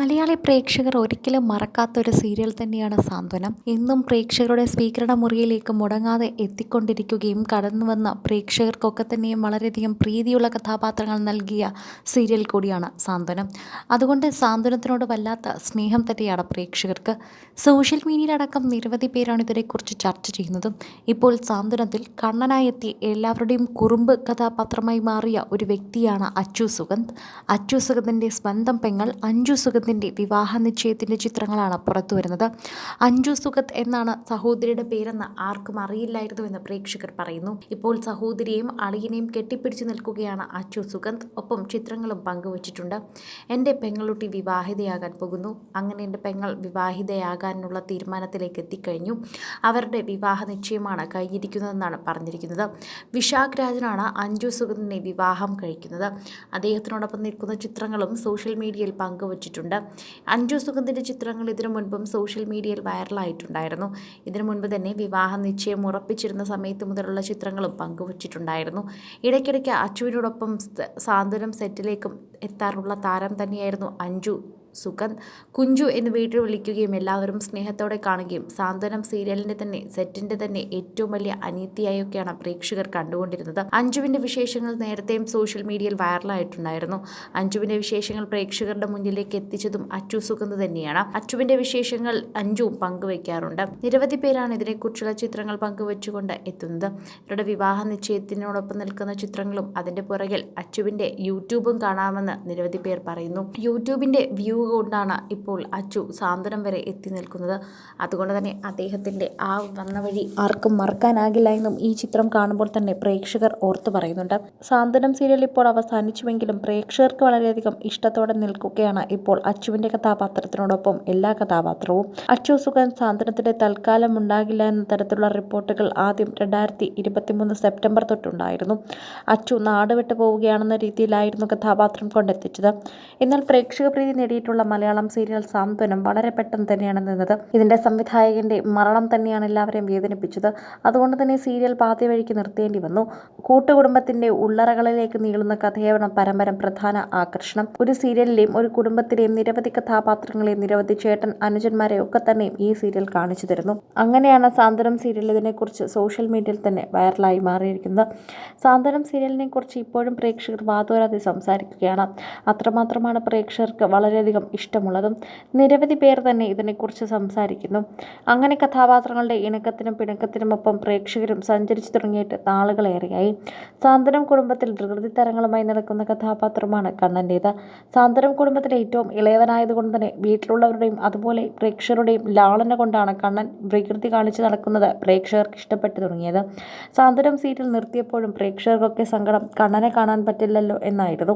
മലയാളി പ്രേക്ഷകർ ഒരിക്കലും മറക്കാത്ത ഒരു സീരിയൽ തന്നെയാണ് സാന്ത്വനം. എന്നും പ്രേക്ഷകരുടെ സ്വീകരണ മുറിയിലേക്ക് മുടങ്ങാതെ എത്തിക്കൊണ്ടിരിക്കുകയും കടന്നു വന്ന പ്രേക്ഷകർക്കൊക്കെ തന്നെയും വളരെയധികം പ്രീതിയുള്ള കഥാപാത്രങ്ങൾ നൽകിയ സീരിയൽ കൂടിയാണ് സാന്ത്വനം. അതുകൊണ്ട് സാന്ത്വനത്തിനോട് വല്ലാത്ത സ്നേഹം തന്നെയാണ് പ്രേക്ഷകർക്ക്. സോഷ്യൽ മീഡിയയിലടക്കം നിരവധി പേരാണ് ഇതിനെക്കുറിച്ച് ചർച്ച ചെയ്യുന്നതും. ഇപ്പോൾ സാന്ത്വനത്തിൽ കണ്ണനായി എത്തി എല്ലാവരുടെയും കുറുമ്പ് കഥാപാത്രമായി മാറിയ ഒരു വ്യക്തിയാണ് അച്ചു സുഗന്ത് അച്ചു സുഗന്ധിന്റെ സ്വന്തം പെങ്ങൾ അഞ്ജു സുഗന്ധിന്റെ വിവാഹ നിശ്ചയത്തിന്റെ ചിത്രങ്ങളാണ് പുറത്തു വരുന്നത്. അഞ്ജു സുഖത്ത് എന്നാണ് സഹോദരിയുടെ പേരെന്ന് ആർക്കും അറിയില്ലായിരുന്നു എന്ന് പ്രേക്ഷകർ പറയുന്നു. ഇപ്പോൾ സഹോദരിയെയും അളിയനെയും കെട്ടിപ്പിടിച്ചു നിൽക്കുകയാണ് അച്ചു സുഗന്ധ് ഒപ്പം ചിത്രങ്ങളും പങ്കുവച്ചിട്ടുണ്ട്. എന്റെ പെങ്ങളുട്ടി വിവാഹിതയാകാൻ പോകുന്നു. അങ്ങനെ എന്റെ പെങ്ങൾ വിവാഹിതയാകാനുള്ള തീരുമാനത്തിലേക്ക് എത്തിക്കഴിഞ്ഞു. അവരുടെ വിവാഹ നിശ്ചയമാണ് കഴിഞ്ഞിരിക്കുന്നതെന്നാണ് പറഞ്ഞിരിക്കുന്നത്. വിശാഖ് രാജനാണ് അഞ്ജു സുഗന്ധിനെ വിവാഹം കഴിക്കുന്നത്. അദ്ദേഹത്തിനോടൊപ്പം നിൽക്കുന്ന ചിത്രങ്ങളും സോഷ്യൽ മീഡിയയിൽ പങ്കുവച്ചിട്ടുണ്ട്. അഞ്ജു സുഗന്ധിന്റെ ചിത്രങ്ങൾ ഇതിനു മുൻപും സോഷ്യൽ മീഡിയയിൽ വൈറലായിട്ടുണ്ടായിരുന്നു. ഇതിനു മുൻപ് തന്നെ വിവാഹ നിശ്ചയം ഉറപ്പിച്ചിരുന്ന സമയത്ത് മുതലുള്ള ചിത്രങ്ങളും പങ്കുവച്ചിട്ടുണ്ടായിരുന്നു. ഇടയ്ക്കിടയ്ക്ക് അച്ചുവിനോടൊപ്പം സാന്ത്വനം സെറ്റിലേക്കും എത്താറുള്ള താരം തന്നെയായിരുന്നു അഞ്ജു. സുഗന്ധ് കുഞ്ചു എന്ന് വീട്ടിൽ വിളിക്കുകയും എല്ലാവരും സ്നേഹത്തോടെ കാണുകയും സാന്ത്വനം സീരിയലിന്റെ തന്നെ സെറ്റിന്റെ തന്നെ ഏറ്റവും വലിയ അനീതിയായൊക്കെയാണ് പ്രേക്ഷകർ കണ്ടുകൊണ്ടിരുന്നത്. അഞ്ജുവിന്റെ വിശേഷങ്ങൾ നേരത്തെയും സോഷ്യൽ മീഡിയയിൽ വൈറലായിട്ടുണ്ടായിരുന്നു. അഞ്ജുവിന്റെ വിശേഷങ്ങൾ പ്രേക്ഷകരുടെ മുന്നിലേക്ക് എത്തിച്ചതും അച്ചു സുഗന്ധ് തന്നെയാണ്. അച്ചുവിന്റെ വിശേഷങ്ങൾ അഞ്ജുവും പങ്കുവയ്ക്കാറുണ്ട് നിരവധി പേരാണ് ഇതിനെക്കുറിച്ചുള്ള ചിത്രങ്ങൾ പങ്കുവച്ചുകൊണ്ട് എത്തുന്നത്. ഇവരുടെ വിവാഹ നിശ്ചയത്തിനോടൊപ്പം നിൽക്കുന്ന ചിത്രങ്ങളും അതിന്റെ പുറകിൽ അച്ചുവിന്റെ യൂട്യൂബും കാണാമെന്ന് നിരവധി പേർ പറയുന്നു. യൂട്യൂബിന്റെ വ്യൂ കൊണ്ടാണ് ഇപ്പോൾ അച്ചു സാന്ത്വനം വരെ എത്തി നിൽക്കുന്നത്. അതുകൊണ്ട് തന്നെ അദ്ദേഹത്തിന്റെ ആ വന്ന വഴി ആർക്കും മറക്കാനാകില്ല എന്നും ഈ ചിത്രം കാണുമ്പോൾ തന്നെ പ്രേക്ഷകർ ഓർത്തു പറയുന്നുണ്ട്. സാന്ത്വനം സീരിയൽ ഇപ്പോൾ അവസാനിച്ചുവെങ്കിലും പ്രേക്ഷകർക്ക് വളരെയധികം ഇഷ്ടത്തോടെ നിൽക്കുകയാണ് ഇപ്പോൾ അച്ചുവിന്റെ കഥാപാത്രത്തിനോടൊപ്പം എല്ലാ കഥാപാത്രവും. അച്ചു സുഖൻ സാന്ത്വനത്തിന്റെ തൽക്കാലം ഉണ്ടാകില്ല എന്ന തരത്തിലുള്ള റിപ്പോർട്ടുകൾ ആദ്യം രണ്ടായിരത്തി ഇരുപത്തിമൂന്ന് സെപ്റ്റംബർ തൊട്ടുണ്ടായിരുന്നു. അച്ചു നാട് വിട്ടു പോവുകയാണെന്ന രീതിയിലായിരുന്നു കഥാപാത്രം കൊണ്ടെത്തിച്ചത്. എന്നാൽ പ്രേക്ഷക പ്രീതി നേടിയിട്ടുള്ള മലയാളം സീരിയൽ സാന്ത്വനം വളരെ പെട്ടെന്ന് തന്നെയാണ് നിന്നത്. ഇതിന്റെ സംവിധായകന്റെ മരണം തന്നെയാണ് എല്ലാവരെയും വേദനിപ്പിച്ചത്. അതുകൊണ്ട് തന്നെ സീരിയൽ പാതി വഴിക്ക് നിർത്തേണ്ടി വന്നു. കൂട്ടുകുടുംബത്തിന്റെ ഉള്ളറകളിലേക്ക് നീളുന്ന കഥയാണ് പരമ്പരം പ്രധാന ആകർഷണം. ഒരു സീരിയലിലെയും ഒരു കുടുംബത്തിലെയും നിരവധി കഥാപാത്രങ്ങളെയും നിരവധി ചേട്ടൻ അനുജന്മാരെ ഒക്കെ തന്നെയും ഈ സീരിയൽ കാണിച്ചു തരുന്നു. അങ്ങനെയാണ് സാന്ത്വനം സീരിയൽ ഇതിനെക്കുറിച്ച് സോഷ്യൽ മീഡിയയിൽ തന്നെ വൈറലായി മാറിയിരിക്കുന്നത്. സാന്ത്വനം സീരിയലിനെ കുറിച്ച് ഇപ്പോഴും പ്രേക്ഷകർ വാതോരാതെ സംസാരിക്കുകയാണ്. അത്രമാത്രമാണ് പ്രേക്ഷകർക്ക് വളരെയധികം ഇഷ്ടമുള്ളതും നിരവധി പേർ തന്നെ ഇതിനെക്കുറിച്ച് സംസാരിക്കുന്നു. അങ്ങനെ കഥാപാത്രങ്ങളുടെ ഇണക്കത്തിനും പിണക്കത്തിനുമൊപ്പം പ്രേക്ഷകരും സഞ്ചരിച്ചു തുടങ്ങിയിട്ട് നാളുകളേറെയായി. സാന്ത്വനം കുടുംബത്തിൽ പ്രകൃതി തരങ്ങളുമായി നടക്കുന്ന കഥാപാത്രമാണ് കണ്ണന്റേത് സാന്ത്വനം കുടുംബത്തിലെ ഏറ്റവും ഇളയവനായതുകൊണ്ട് തന്നെ വീട്ടിലുള്ളവരുടെയും അതുപോലെ പ്രേക്ഷകരുടെയും ലാളന കൊണ്ടാണ് കണ്ണൻ വികൃതി കാണിച്ചു നടക്കുന്നത് പ്രേക്ഷകർക്ക് ഇഷ്ടപ്പെട്ടു തുടങ്ങിയത്. സാന്ത്വനം സീറ്റിൽ നിർത്തിയപ്പോഴും പ്രേക്ഷകർക്കൊക്കെ സങ്കടം കണ്ണനെ കാണാൻ പറ്റില്ലല്ലോ എന്നായിരുന്നു.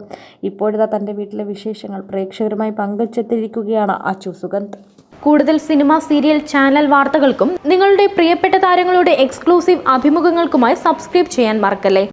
ഇപ്പോഴിതാ തന്റെ വീട്ടിലെ വിശേഷങ്ങൾ പ്രേക്ഷകരുമായി പങ്കുവെച്ചെത്തിയിരിക്കുകയാണ് അച്ചു സുഗന്ധ്. കൂടുതൽ സിനിമ സീരിയൽ ചാനൽ വാർത്തകൾക്കും നിങ്ങളുടെ പ്രിയപ്പെട്ട താരങ്ങളുടെ എക്സ്ക്ലൂസീവ് അഭിമുഖങ്ങൾക്കുമായി സബ്സ്ക്രൈബ് ചെയ്യാൻ മറക്കല്ലേ?